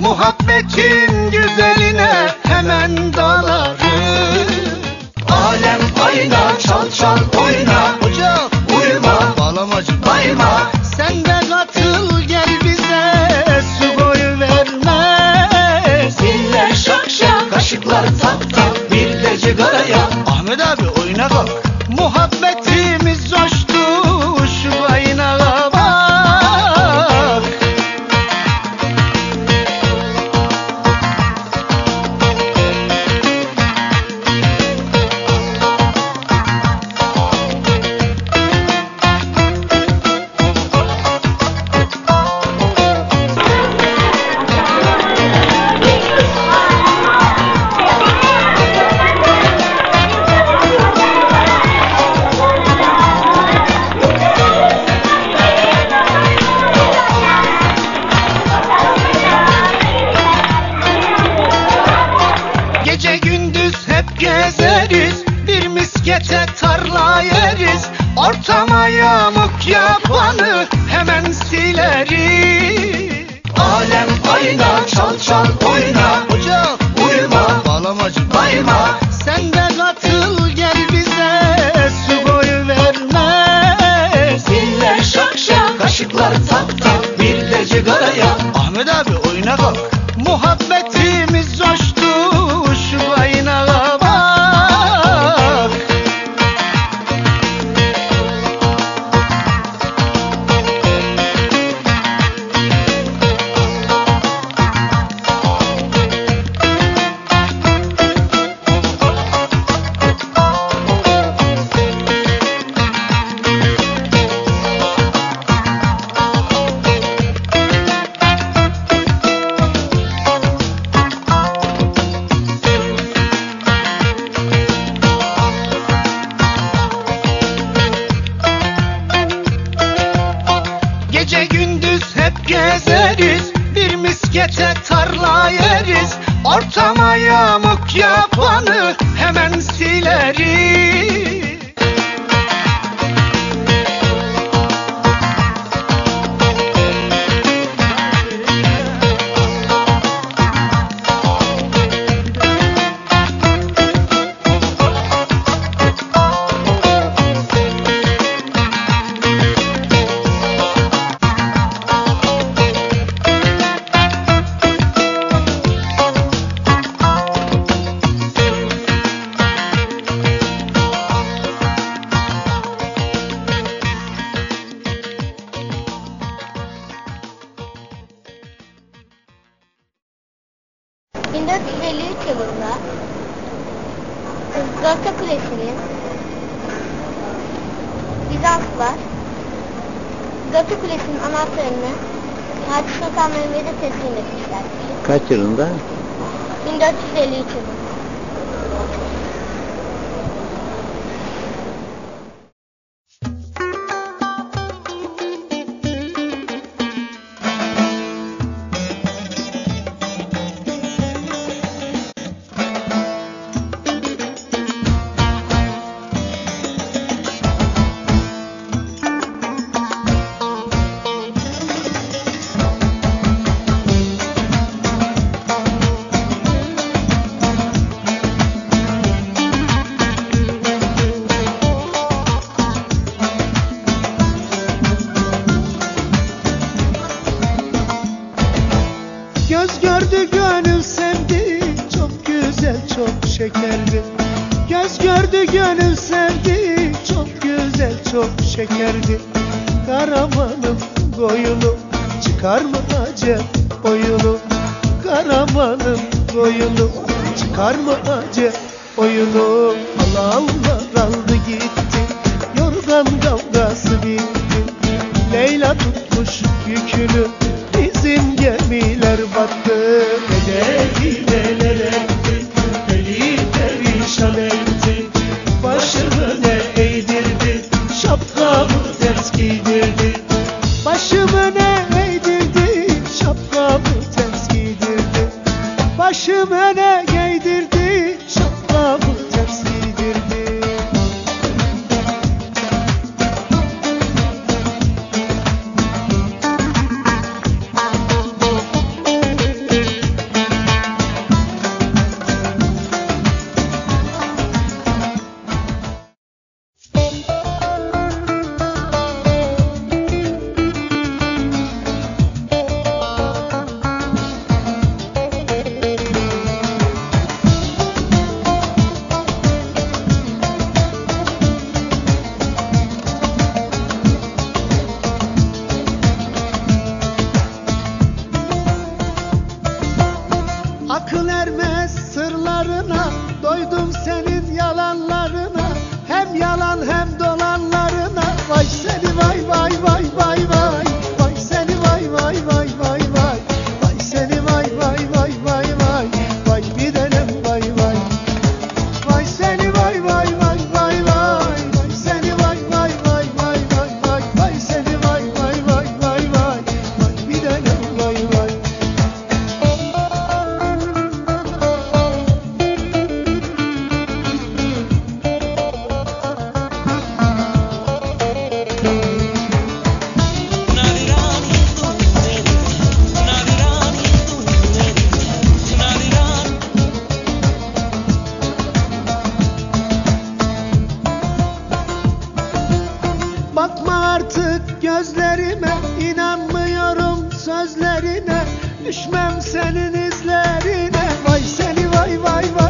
Muhabbetin güzeline hemen dalarım. Alem ayna çal çal Ortama yamuk yapanı hemen sileriz Alem ayna çal çal oyna. Hocam Uyuma bağlamacı. Bayma. Sen de katıl gel bize Su boyu vermez Ziller şak şak kaşıklar tak tak bir de cigaraya Ahmet abi oyuna kalk. Miskete tarla yeriz Ortama yamuk yapanı hemen sileriz Kulesi'ni Bizanslılar Galata Kulesi'nin anahtarını Fatih Sultan Mehmet'e teslim etmişler. Kaç yılında? 1453 yılında. Şekerdi Göz gördü gönül sevdi. Çok güzel çok şekerdi. Karamanım koyunu Çıkar mı acep oyunu Karamanım koyunu Çıkar mı acep oyunu Allah aldı gitti. Yorgan kavgası bitti. Leyla tutmuş yükünü. Bizim gemiler battı Başımı ne Düşmem senin izlerine. Vay seni vay vay vay.